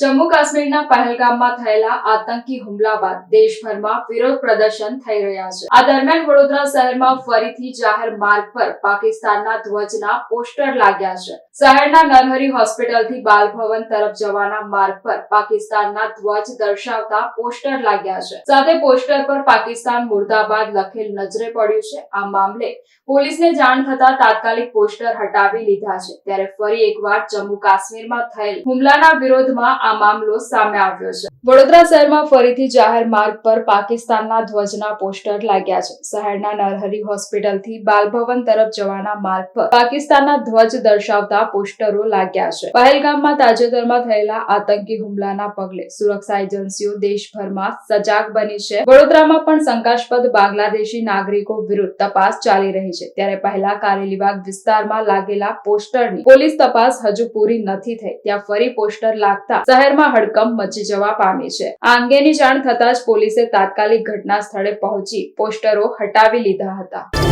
જમ્મુ કાશ્મીરના પહેલગામમાં થયેલા આતંકી હુમલા બાદ દેશભરમાં વિરોધ પ્રદર્શન થઈ રહ્યા છે. આ દરમિયાન વડોદરા શહેરમાં ફરીથી જાહેર માર્ગ પર પાકિસ્તાનના ધ્વજના પોસ્ટર લાગ્યા છે. શહેરના નરહરી હોસ્પિટલથી બાલભવન તરફ જવાના માર્ગ પર પાકિસ્તાનના ધ્વજ દર્શાવતા પોસ્ટર લાગ્યા છે. સાથે પોસ્ટર પર પાકિસ્તાન મુર્દાબાદ લખેલ નજરે પડ્યું છે. આ મામલે પોલીસને જાણ થતા તાત્કાલિક પોસ્ટર હટાવી લીધા છે. ત્યારે ફરી એકવાર જમ્મુ કાશ્મીરમાં થયેલ હુમલાના વિરોધમાં આ મામલો સામે આવ્યો છે. વડોદરા શહેરમાં ફરીથી જાહેર માર્ગ પર પાકિસ્તાનના ધ્વજના પોસ્ટર લાગ્યા છે. શહેરના નરહરી હોસ્પિટલથી બાલભવન તરફ જવાના માર્ગ પર પાકિસ્તાનના ધ્વજ દર્શાવતા પોસ્ટરો લાગ્યા છે. પહેલગામમાં તાજેતરમાં થયેલા આતંકી હુમલાના પગલે સુરક્ષા એજન્સીઓ દેશભરમાં સજાગ બની છે. વડોદરામાં પણ શંકાસ્પદ બાંગ્લાદેશી નાગરિકો વિરુદ્ધ તપાસ ચાલી રહી છે. ત્યારે પહેલા કારેલીબાગ વિસ્તારમાં લાગેલા પોસ્ટરની પોલીસ તપાસ હજુ પૂરી નથી થઈ. ત્યાં ફરી પોસ્ટર લાગતા શહેરમાં હડકંપ મચી જવા પામી છે. આ અંગેની જાણ થતાં જ પોલીસે તાત્કાલિક ઘટના સ્થળે પહોંચી પોસ્ટરો હટાવી લીધા હતા.